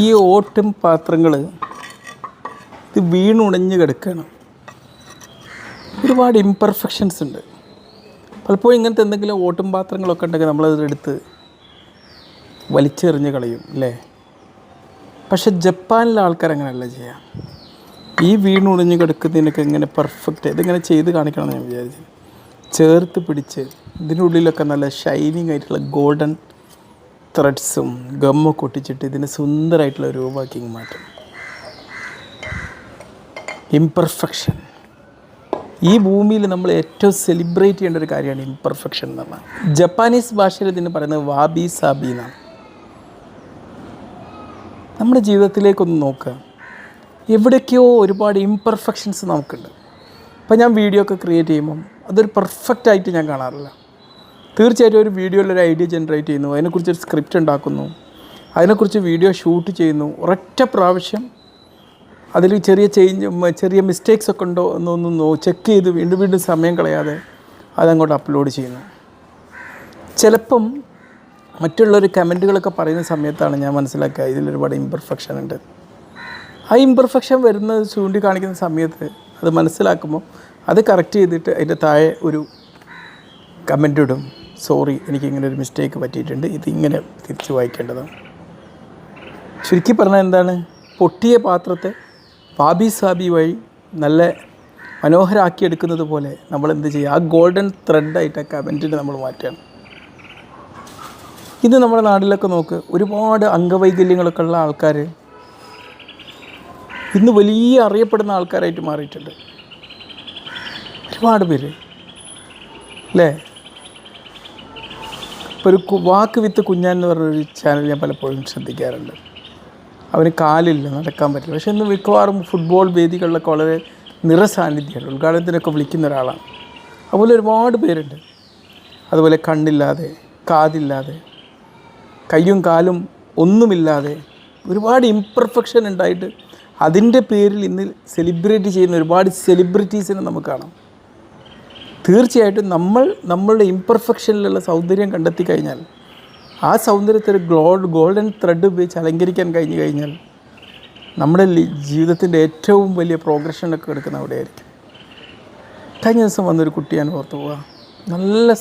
ഈ ഓട്ടും പാത്രങ്ങൾ ഇത് വീണുണഞ്ഞ് കിടക്കുകയാണ് ഒരുപാട് ഇംപെർഫെക്ഷൻസ് ഉണ്ട്. പലപ്പോഴും ഇങ്ങനത്തെ എന്തെങ്കിലും ഓട്ടും പാത്രങ്ങളൊക്കെ ഉണ്ടെങ്കിൽ നമ്മളതെടുത്ത് വലിച്ചെറിഞ്ഞ് കളയും അല്ലേ? പക്ഷെ ജപ്പാനിലെ ആൾക്കാർ അങ്ങനെയല്ല ചെയ്യാം. ഈ വീണുണഞ്ഞ് കിടക്കുന്നതിനൊക്കെ ഇങ്ങനെ പെർഫെക്റ്റ് ഇതിങ്ങനെ ചെയ്ത് കാണിക്കണം എന്ന് ഞാൻ വിചാരിച്ചു. ചേർത്ത് പിടിച്ച് ഇതിനുള്ളിലൊക്കെ നല്ല ഷൈനിങ് ആയിട്ടുള്ള ഗോൾഡൻ ത്രെഡ്സും ഗമ്മൊക്കെ ഒട്ടിച്ചിട്ട് ഇതിനെ സുന്ദരമായിട്ടുള്ള രൂപമാക്കി മാറ്റും. ഇംപെർഫെക്ഷൻ ഈ ഭൂമിയിൽ നമ്മൾ ഏറ്റവും സെലിബ്രേറ്റ് ചെയ്യേണ്ട ഒരു കാര്യമാണ് ഇംപെർഫെക്ഷൻ എന്ന് പറഞ്ഞാൽ. ജപ്പാനീസ് ഭാഷയിൽ ഇതിന് പറയുന്നത് വാബി സാബി എന്നാണ്. നമ്മുടെ ജീവിതത്തിലേക്കൊന്ന് നോക്കുക. എവിടേക്കോ ഒരുപാട് ഇംപെർഫെക്ഷൻസ് നമുക്കുണ്ട്. അപ്പോൾ ഞാൻ വീഡിയോ ഒക്കെ ക്രിയേറ്റ് ചെയ്യുമ്പം അതൊരു പെർഫെക്റ്റ് ആയിട്ട് ഞാൻ കാണാറില്ല. തീർച്ചയായിട്ടും ഒരു വീഡിയോയിൽ ഒരു ഐഡിയ ജനറേറ്റ് ചെയ്യുന്നു. അതിനെക്കുറിച്ച് ഒരു സ്ക്രിപ്റ്റ് ഉണ്ടാക്കുന്നു. അതിനെക്കുറിച്ച് വീഡിയോ ഷൂട്ട് ചെയ്യുന്നു. ഒരൊറ്റ പ്രാവശ്യം അതിൽ ചെറിയ ചേഞ്ച് ചെറിയ മിസ്റ്റേക്സ് ഒക്കെ ഉണ്ടോ എന്നൊന്ന് ചെക്ക് ചെയ്ത് വീണ്ടും വീണ്ടും സമയം കളയാതെ അതങ്ങോട്ട് അപ്ലോഡ് ചെയ്യുന്നു. ചിലപ്പം മറ്റുള്ളവർ കമന്റുകളൊക്കെ പറയുന്ന സമയത്താണ് ഞാൻ മനസ്സിലാക്കുക ഇതിലൊരുപാട് ഇംപെർഫെക്ഷൻ ഉണ്ട്. ആ ഇംപെർഫെക്ഷൻ വരുന്നത് ചൂണ്ടിക്കാണിക്കുന്ന സമയത്ത് അത് മനസ്സിലാക്കുമ്പോൾ അത് കറക്റ്റ് ചെയ്തിട്ട് അതിന്റെ താഴെ ഒരു കമന്റ് ഇടും. സോറി എനിക്കിങ്ങനെ ഒരു മിസ്റ്റേക്ക് പറ്റിയിട്ടുണ്ട്. ഇതിങ്ങനെ തിരിച്ച് വായിക്കേണ്ടതാണ്. ചുരുക്കി പറഞ്ഞാൽ എന്താണ്? പൊട്ടിയ പാത്രത്തെ പാബി സാബി വഴി നല്ല മനോഹരാക്കിയെടുക്കുന്നത് പോലെ നമ്മൾ എന്ത് ചെയ്യുക? ആ ഗോൾഡൻ ത്രെഡായിട്ട് ആ കമന്റിന് നമ്മൾ മാറ്റുകയാണ്. ഇത് നമ്മുടെ നാട്ടിലൊക്കെ നോക്ക് ഒരുപാട് അംഗവൈകല്യങ്ങളൊക്കെ ഉള്ള ആൾക്കാർ ഇന്ന് വലിയ അറിയപ്പെടുന്ന ആൾക്കാരായിട്ട് മാറിയിട്ടുണ്ട്. ഒരുപാട് പേര്. അല്ലേ? ഇപ്പോൾ ഒരു വാക്ക് വിത്ത് കുഞ്ഞാൻ എന്ന് പറഞ്ഞൊരു ചാനൽ ഞാൻ പലപ്പോഴും ശ്രദ്ധിക്കാറുണ്ട്. അവന് കാലില്ല നടക്കാൻ പറ്റില്ല. പക്ഷേ ഇന്ന് മിക്കവാറും ഫുട്ബോൾ വേദികളിലൊക്കെ വളരെ നിറസാന്നിധ്യമാണ് ഉദ്ഘാടനത്തിനൊക്കെ വിളിക്കുന്ന ഒരാളാണ്. അതുപോലെ ഒരുപാട് പേരുണ്ട്. അതുപോലെ കണ്ണില്ലാതെ കാതില്ലാതെ കയ്യും കാലും ഒന്നുമില്ലാതെ ഒരുപാട് ഇംപെർഫെക്ഷൻ ഉണ്ടായിട്ട് അതിന്റെ പേരിൽ ഇന്ന് സെലിബ്രേറ്റ് ചെയ്യുന്ന ഒരുപാട് സെലിബ്രിറ്റീസിനെ നമുക്ക് കാണാം. തീർച്ചയായിട്ടും നമ്മൾ നമ്മളുടെ ഇംപെർഫെക്ഷനിലുള്ള സൗന്ദര്യം കണ്ടെത്തി കഴിഞ്ഞാൽ ആ സൗന്ദര്യത്തിൽ ഗ്ലോഡ് ഗോൾഡൻ ത്രെഡ് ഉപയോഗിച്ച് അലങ്കരിക്കാൻ കഴിഞ്ഞു കഴിഞ്ഞാൽ നമ്മുടെ ജീവിതത്തിന്റെ ഏറ്റവും വലിയ പ്രോഗ്രഷനൊക്കെ എടുക്കുന്ന അവിടെയായിരിക്കും. കഴിഞ്ഞ ദിവസം വന്നൊരു കുട്ടി ഞാൻ ഓർത്ത് പോവുക. നല്ല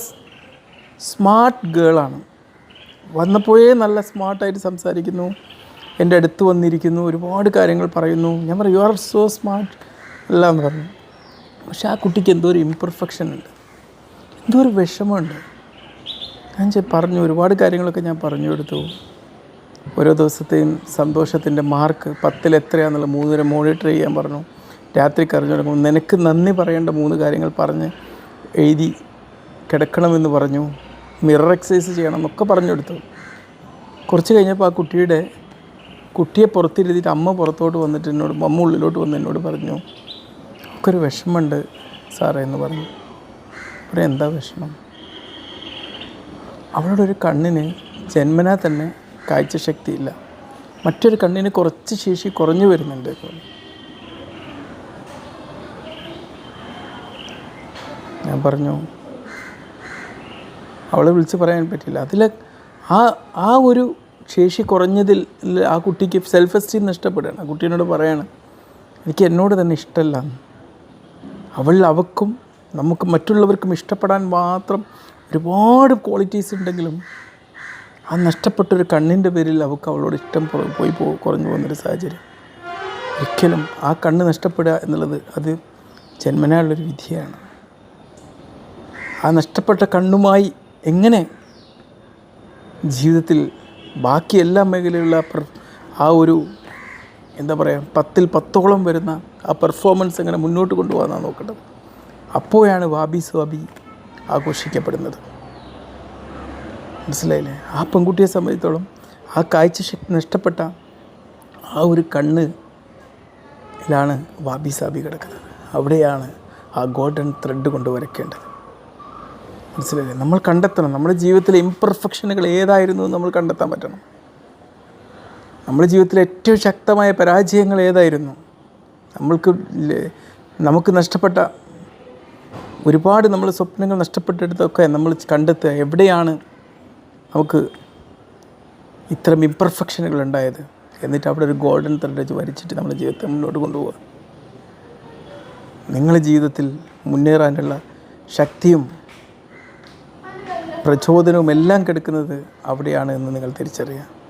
സ്മാർട്ട് ഗേളാണ് വന്നപ്പോഴേ നല്ല സ്മാർട്ടായിട്ട് സംസാരിക്കുന്നു. എന്റെ അടുത്ത് വന്നിരിക്കുന്നു ഒരുപാട് കാര്യങ്ങൾ പറയുന്നു. ഞാൻ പറയും യു ആർ സോ സ്മാർട്ട് എല്ലാം പറഞ്ഞു. പക്ഷെ ആ കുട്ടിക്ക് എന്തോ ഒരു ഇംപെർഫെക്ഷൻ ഉണ്ട്. എന്തോ ഒരു വിഷമമുണ്ട്. ഞാൻ പറഞ്ഞു ഒരുപാട് കാര്യങ്ങളൊക്കെ ഞാൻ പറഞ്ഞു കൊടുത്തു. ഓരോ ദിവസത്തെയും സന്തോഷത്തിന്റെ മാർക്ക് പത്തിൽ എത്രയാണെന്നുള്ള മൂന്ന് മോണിറ്റർ ചെയ്യാൻ പറഞ്ഞു. രാത്രി കറിഞ്ഞു തുടങ്ങും നിനക്ക് നന്ദി പറയേണ്ട മൂന്ന് കാര്യങ്ങൾ പറഞ്ഞ് എഴുതി കിടക്കണമെന്ന് പറഞ്ഞു. മിറർ എക്സസൈസ് ചെയ്യണം എന്നൊക്കെ പറഞ്ഞു കൊടുത്തു. കുറച്ച് കഴിഞ്ഞപ്പോൾ ആ കുട്ടിയുടെ കുട്ടിയെ പുറത്തിരുത്തിയിട്ട് അമ്മ പുറത്തോട്ട് വന്നിട്ട് എന്നോട് അമ്മ ഉള്ളിലോട്ട് വന്ന് എന്നോട് പറഞ്ഞു ഒരു വിഷമമുണ്ട് സാറേ എന്ന് പറഞ്ഞു. ഒരു എന്താ വിഷമം? അവളുടെ ഒരു കണ്ണിന് ജന്മനാ തന്നെ കാഴ്ച ശക്തിയില്ല. മറ്റൊരു കണ്ണിന് കുറച്ച് ശേഷി കുറഞ്ഞു വരുന്നുണ്ട് ഞാൻ പറഞ്ഞു അവളെ വിളിച്ച് പറയാൻ പറ്റില്ല. അതിൽ ആ ആ ഒരു ശേഷി കുറഞ്ഞതിൽ ആ കുട്ടിക്ക് സെൽഫ് എസ്റ്റീം നഷ്ടപ്പെടുകയാണ്. ആ കുട്ടീനോട് പറയാണ് എനിക്ക് എന്നോട് തന്നെ ഇഷ്ടമല്ല. അവൾ അവക്കും നമുക്ക് മറ്റുള്ളവർക്കും ഇഷ്ടപ്പെടാൻ മാത്രം ഒരുപാട് ക്വാളിറ്റീസ് ഉണ്ടെങ്കിലും ആ നഷ്ടപ്പെട്ടൊരു കണ്ണിന്റെ പേരിൽ അവൾക്ക് അവളോട് ഇഷ്ടം പോയി കുറഞ്ഞു പോകുന്നൊരു സാഹചര്യം. ഒരിക്കലും ആ കണ്ണ് നഷ്ടപ്പെടുക എന്നുള്ളത് അത് ജന്മനായുള്ളൊരു വിധിയാണ്. ആ നഷ്ടപ്പെട്ട കണ്ണുമായി എങ്ങനെ ജീവിതത്തിൽ ബാക്കി എല്ലാ മേഖലയിലുള്ള ആ ഒരു എന്താ പറയുക പത്തിൽ പത്തോളം വരുന്ന ആ പെർഫോമൻസ് എങ്ങനെ മുന്നോട്ട് കൊണ്ടുപോകാനാണ് നോക്കേണ്ടത്. അപ്പോഴാണ് വാബി സ്വാബി ആഘോഷിക്കപ്പെടുന്നത്. മനസ്സിലായില്ലേ? ആ പെൺകുട്ടിയെ സംബന്ധിച്ചോളം ആ കാഴ്ചശക്തി നഷ്ടപ്പെട്ട ആ ഒരു കണ്ണ് ഇതിലാണ് വാബി സാബി കിടക്കുന്നത്. അവിടെയാണ് ആ ഗോൾഡൻ ത്രെഡ് കൊണ്ടുവരക്കേണ്ടത്. മനസ്സിലായില്ലേ? നമ്മൾ കണ്ടെത്തണം. നമ്മുടെ ജീവിതത്തിലെ ഇംപെർഫെക്ഷനുകൾ ഏതായിരുന്നു നമ്മൾ കണ്ടെത്താൻ പറ്റണം. നമ്മുടെ ജീവിതത്തിലെ ഏറ്റവും ശക്തമായ പരാജയങ്ങൾ ഏതായിരുന്നു? നമ്മൾക്ക് നമുക്ക് നഷ്ടപ്പെട്ട ഒരുപാട് നമ്മൾ സ്വപ്നങ്ങൾ നഷ്ടപ്പെട്ടെടുത്തൊക്കെ നമ്മൾ കണ്ടെത്തുക. എവിടെയാണ് നമുക്ക് ഇത്തരം ഇംപെർഫെക്ഷനുകൾ ഉണ്ടായത്? എന്നിട്ട് അവിടെ ഒരു ഗോൾഡൻ ത്രെഡ് വരച്ചിട്ട് നമ്മുടെ ജീവിതത്തെ മുന്നോട്ട് കൊണ്ടുപോകുക നിങ്ങളുടെ ജീവിതത്തിൽ മുന്നേറാനുള്ള ശക്തിയും പ്രചോദനവും എല്ലാം കിടക്കുന്നത് അവിടെയാണ് എന്ന് നിങ്ങൾ തിരിച്ചറിയുക.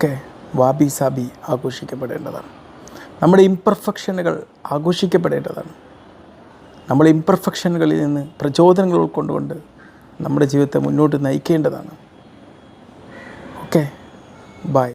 ഓക്കെ വാബി സാബി ആഘോഷിക്കപ്പെടേണ്ടതാണ്. നമ്മുടെ ഇംപെർഫെക്ഷനുകൾ ആഘോഷിക്കപ്പെടേണ്ടതാണ്. നമ്മൾ ഇംപെർഫെക്ഷനുകളിൽ നിന്ന് പ്രചോദനങ്ങൾ ഉൾക്കൊണ്ടുകൊണ്ട് നമ്മുടെ ജീവിതത്തെ മുന്നോട്ട് നയിക്കേണ്ടതാണ്. Okay bye